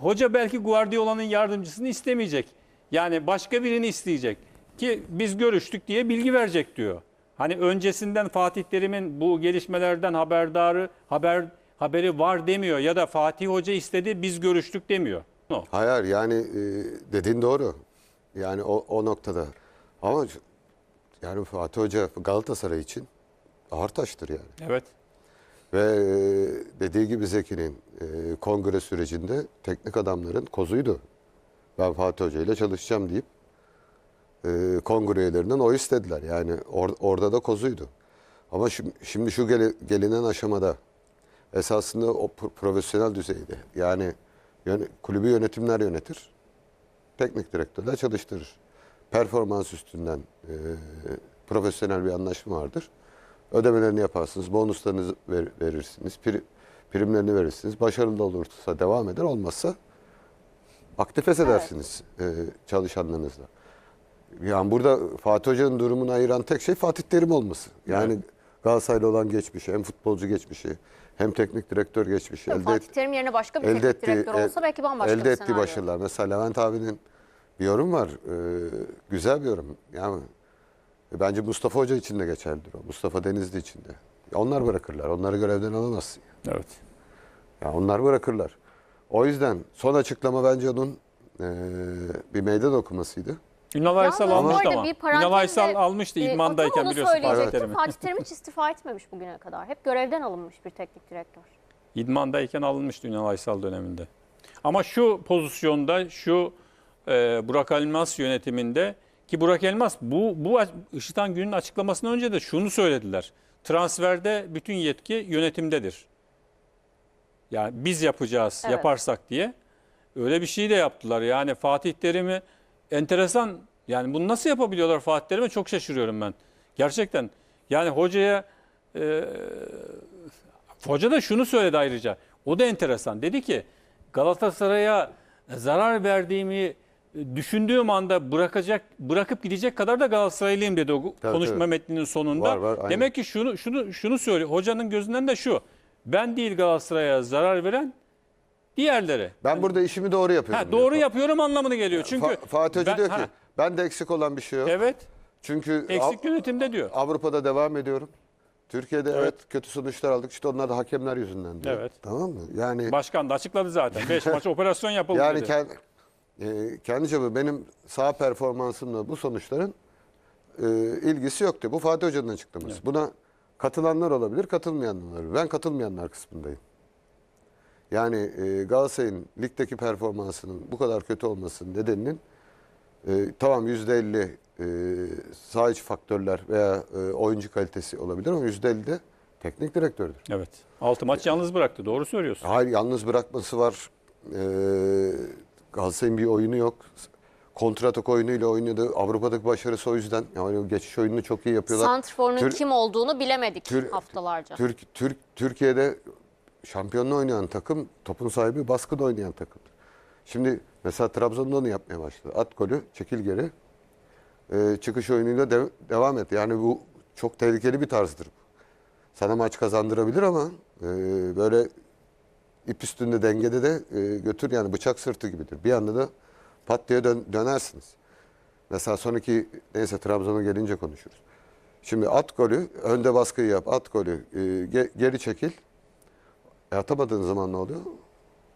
Hoca belki Guardiola'nın yardımcısını istemeyecek. Yani başka birini isteyecek. Ki biz görüştük diye bilgi verecek diyor. Hani öncesinden Fatih Terim'in bu gelişmelerden haberdarı haber haberi var demiyor ya da Fatih Hoca istedi biz görüştük demiyor. No. Hayır yani e, dediğin doğru. Yani o, o noktada. Ama yani Fatih Hoca Galatasaray için ağır taştır yani. Evet. Ve e, dediği gibi Zeki'nin e, kongre sürecinde teknik adamların kozuydu. Ben Fatih Hoca ile çalışacağım deyip e, kongre üyelerinden o istediler. Yani or- orada da kozuydu. Ama şimdi, şimdi şu gele- gelinen aşamada esasında o pro- profesyonel düzeyde yani yöne- kulübü yönetimler yönetir. Teknik direktörler çalıştırır. Performans üstünden e, profesyonel bir anlaşma vardır. Ödemelerini yaparsınız, bonuslarınızı ver- verirsiniz, pri- primlerini verirsiniz. Başarılı olursa devam eder, olmazsa aktifes edersiniz e, çalışanlarınızla. Yani burada Fatih Hoca'nın durumunu ayıran tek şey Fatih Terim olması. Yani Galatasaray'la olan geçmişi, hem futbolcu geçmişi, hem teknik direktör geçmişi. Tabii elde Fatih et- Terim yerine başka bir elde teknik ettiği, direktör olsa el- belki bambaşka elde bir ettiği senaryo. başarılar. Mesela Levent abinin bir yorum var. Ee, güzel bir yorum. Yani e, bence Mustafa Hoca için de geçerlidir o. Mustafa Denizli için de. Ya onlar bırakırlar. Onları görevden alamazsın. Evet. Ya onlar bırakırlar. O yüzden son açıklama bence onun e, bir meydan okumasıydı. Ünal Aysal Yalnız almıştı ama. bir Ünal Aysal almıştı e, idmandayken tam onu biliyorsun Fatih söyleyecektim. Terim'i. Fatih Terim hiç istifa etmemiş bugüne kadar. Hep görevden alınmış bir teknik direktör. İdmandayken alınmıştı Ünal Aysal döneminde. Ama şu pozisyonda, şu e, Burak Elmas yönetiminde ki Burak Elmas bu bu Işıtan Gün'ün açıklamasından önce de şunu söylediler. Transferde bütün yetki yönetimdedir. Yani biz yapacağız, Evet. yaparsak diye. Öyle bir şey de yaptılar. Yani Fatih Terim'i enteresan yani bunu nasıl yapabiliyorlar Fatih Terim'e çok şaşırıyorum ben. Gerçekten yani hocaya e, Hoca da şunu söyledi ayrıca. O da enteresan. Dedi ki Galatasaray'a zarar verdiğimi düşündüğüm anda bırakacak bırakıp gidecek kadar da Galatasaraylıyım dedi o Tabii, konuşma tabii. metninin sonunda. Var, var, aynen. Demek ki şunu şunu şunu söyle. Hocanın gözünden de şu. Ben değil Galatasaray'a zarar veren diğerleri. Ben burada işimi doğru yapıyorum. Ha, doğru yapıyorum anlamını geliyor. Çünkü Fa- Fatih Hoca ben- diyor ki ha, ben de eksik olan bir şey yok. evet Çünkü eksik yönetimde diyor. Avrupa'da devam ediyorum. Türkiye'de evet. Evet. kötü sonuçlar aldık. İşte onlar da hakemler yüzünden diyor. Evet. Tamam mı? Yani Başkan da açıkladı zaten. 5 maç operasyon yapıldı yani dedi. E, kendi çapı benim sağ performansımla bu sonuçların e, ilgisi yok diyor. Bu Fatih Hoca'nın açıklaması. Buna katılanlar olabilir, katılmayanlar olabilir. Ben katılmayanlar kısmındayım. Yani e, Galatasaray'ın ligdeki performansının bu kadar kötü olmasının nedeninin e, tamam yüzde elli e, saha içi faktörler veya e, oyuncu kalitesi olabilir ama yüzde elli de teknik direktördür. Evet. 6 maç yalnız bıraktı. Doğru söylüyorsun. Hayır yalnız bırakması var. Ee, Galatasaray'ın bir oyunu yok. Kontratak oyunuyla oynadı. Avrupa'daki başarısı o yüzden. Yani geçiş oyununu çok iyi yapıyorlar. Santrfor'un Tür- kim olduğunu bilemedik Tür- haftalarca. Türk, Türk, Türkiye'de şampiyonluğu oynayan takım, topun sahibi baskıda oynayan takım. Şimdi mesela Trabzon'da onu yapmaya başladı. At golü, çekil geri. Ee, çıkış oyunuyla de- devam et. Yani bu çok tehlikeli bir tarzdır. Sana maç kazandırabilir ama e, böyle ip üstünde dengede de e, götür yani bıçak sırtı gibidir. Bir anda da pat diye dön- dönersiniz. Mesela sonraki neyse Trabzon'a gelince konuşuruz. Şimdi at golü, önde baskıyı yap, at golü, e, ge- geri çekil. E, atamadığın zaman ne oluyor?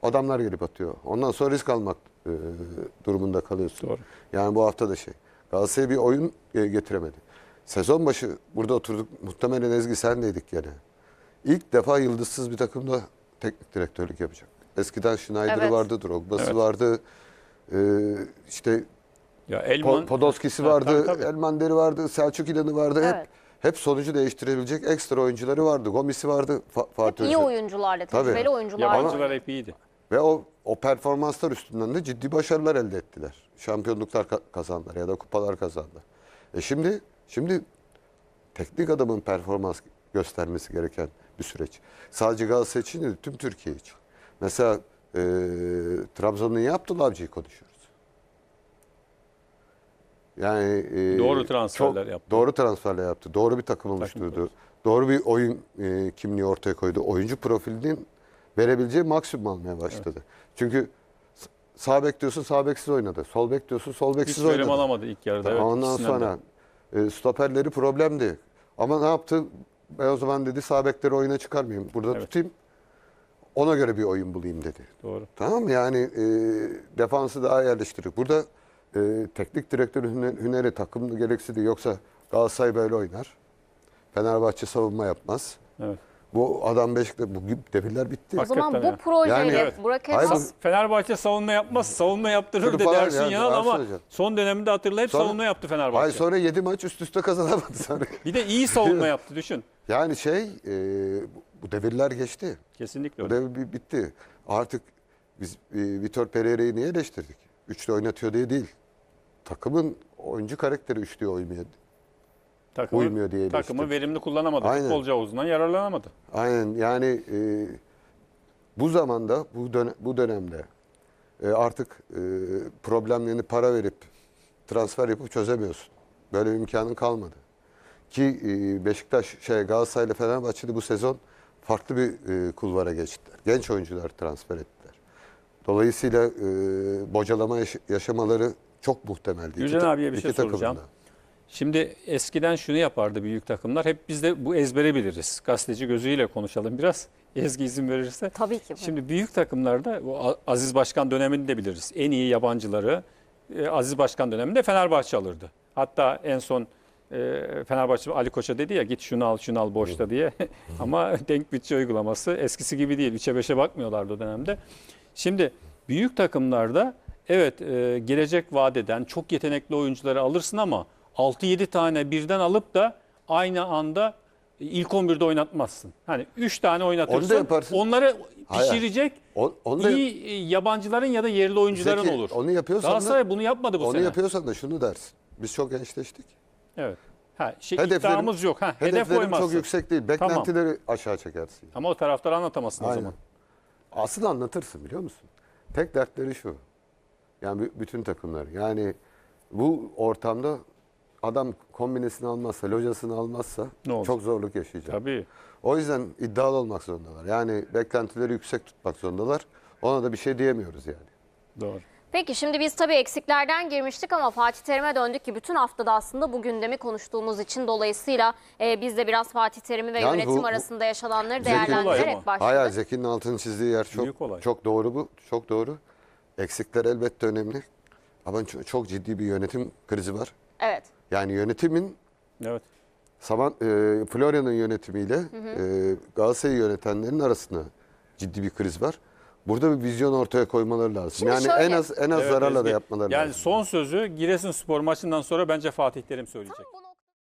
Adamlar gelip atıyor. Ondan sonra risk almak e, durumunda kalıyorsun. Doğru. Yani bu hafta da şey. Galatasaray bir oyun e, getiremedi. Sezon başı burada oturduk. Muhtemelen Ezgi sendeydik gene. İlk defa yıldızsız bir takımda teknik direktörlük yapacak. Eskiden Schneider'ı Evet. vardı, Drogba'sı Evet. vardı. E, işte Ya Po- Elman Podolski'si vardı, tabii, tabii. Elmander'i vardı, Selçuk İlan'ı vardı. Hep Evet. hep sonucu değiştirebilecek ekstra oyuncuları vardı. Gomis'i vardı, Fa- Hep Fatih iyi Hoca. oyuncularla, Tabii. tecrübeli oyuncularla. yabancılar hep iyiydi. Ve o o performanslar üstünden de ciddi başarılar elde ettiler. Şampiyonluklar ka- kazandılar ya da kupalar kazandılar. E şimdi şimdi teknik adamın performans göstermesi gereken bir süreç. Sadece Galatasaray için değil, tüm Türkiye için. Mesela e, Trabzon'un niye Abdullah'cıyı konuşuyoruz. Yani e, Doğru transferler çok yaptı. Doğru transferler yaptı. Doğru bir takım oluşturdu. Doğru bir oyun e, kimliği ortaya koydu. Oyuncu profilinin verebileceği maksimum almaya başladı. Çünkü sağ bek diyorsun sağ beksiz oynadı. Sol bek diyorsun sol Hiç beksiz verim oynadı. alamadı ilk yarıda. Evet, Ondan ikisinden de. sonra e, stoperleri problemdi. Ama ne yaptı? Ben o zaman dedi sağ bekleri oyuna çıkarmayayım. Burada Evet. tutayım. Ona göre bir oyun bulayım dedi. Doğru. Tamam mı? Yani e, defansı daha yerleştirdik. Burada e, teknik direktörün hüne- hüneri takım gereksidi yoksa Galatasaray böyle oynar. Fenerbahçe savunma yapmaz. Evet. Bu adam Beşiktaş bu devirler bitti. O zaman Hakikaten bu ya. projeyle Yani evet. Burak Hayır, Elmas Fenerbahçe savunma yapmaz, savunma yaptırır Şunu dedi falan Ersun ya, Yanal ama Hocam. son döneminde hatırla hep Sonra- savunma yaptı Fenerbahçe. Ay sonra 7 maç üst üste kazanamadı sonra. Bir de iyi savunma yaptı düşün. Yani şey e, bu- devirler geçti. Kesinlikle Bu öyle. devir bi- bitti. Artık biz e, Vitor Pereira'yı niye eleştirdik? Üçlü oynatıyor diye değil. Takımın oyuncu karakteri üçlüye uymuyor. Takımı, uymuyor diye takımı eleştirdim. verimli kullanamadı. Aynen. Futbolcu havuzundan yararlanamadı. Aynen yani e, bu zamanda bu dönem, bu dönemde e, artık e, problemlerini para verip transfer yapıp çözemiyorsun. Böyle bir imkanın kalmadı. Ki e, Beşiktaş şey Galatasaray ile Fenerbahçe'de bu sezon farklı bir e, kulvara geçtiler. Genç oyuncular transfer ettiler. Dolayısıyla e, bocalama yaş- yaşamaları çok muhtemeldi. Gülcan abiye bir şey soracağım. da. Şimdi eskiden şunu yapardı büyük takımlar. Hep biz de bu ezbere biliriz. Gazeteci gözüyle konuşalım biraz. Ezgi izin verirse. tabii ki. bu. Şimdi büyük takımlarda bu Aziz Başkan dönemini de biliriz. En iyi yabancıları e, Aziz Başkan döneminde Fenerbahçe alırdı. Hatta en son e, Fenerbahçe Ali Koç'a dedi ya git şunu al şunu al boşta diye. Ama denk bütçe uygulaması eskisi gibi değil. 3'e 5'e bakmıyorlardı o dönemde. Şimdi büyük takımlarda evet e, gelecek vadeden çok yetenekli oyuncuları alırsın ama 6-7 tane birden alıp da aynı anda ilk 11'de oynatmazsın. Hani 3 tane oynatırsın. Onu da yaparsın. Onları Hayır. pişirecek O- onu da iyi e, yabancıların ya da yerli oyuncuların Zeki, olur. Onu yapıyorsan da, Galatasaray bunu yapmadı bu onu sene. yapıyorsan da şunu dersin. Biz çok gençleştik. Evet. Ha, şey Hedeflerim- iddiamız yok. Ha, hedef koymazsın. çok yüksek değil. Beklentileri aşağı çekersin. Ama o taraftarı anlatamazsın o Aynen. zaman. Asıl anlatırsın biliyor musun? Tek dertleri şu. Yani bü- bütün takımlar. Yani bu ortamda adam kombinesini almazsa, lojasını almazsa Ne olacak? çok zorluk yaşayacak. Tabii. O yüzden iddialı olmak zorundalar. Yani beklentileri yüksek tutmak zorundalar. Ona da bir şey diyemiyoruz yani. Doğru. Peki şimdi biz tabii eksiklerden girmiştik ama Fatih Terim'e döndük ki bütün haftada aslında bu gündemi konuştuğumuz için dolayısıyla e, biz de biraz Fatih Terim'i ve Yani yönetim bu- arasında yaşananları Zeki olay değerlendirerek ama. başladık. Hayır Zeki'nin altını çizdiği yer çok Büyük olay. çok doğru bu. Çok doğru. Eksikler elbette önemli. Ama çok ciddi bir yönetim krizi var. Evet. Yani yönetimin Evet. Saman e, Florya'nın yönetimiyle e, Galatasaray'ı yönetenlerin arasında ciddi bir kriz var. Burada bir vizyon ortaya koymaları lazım. Şimdi yani şöyle- en az en az Evet, zararla da yapmaları Yani lazım. son sözü Giresunspor maçından sonra bence Fatih Terim söyleyecek. Bunu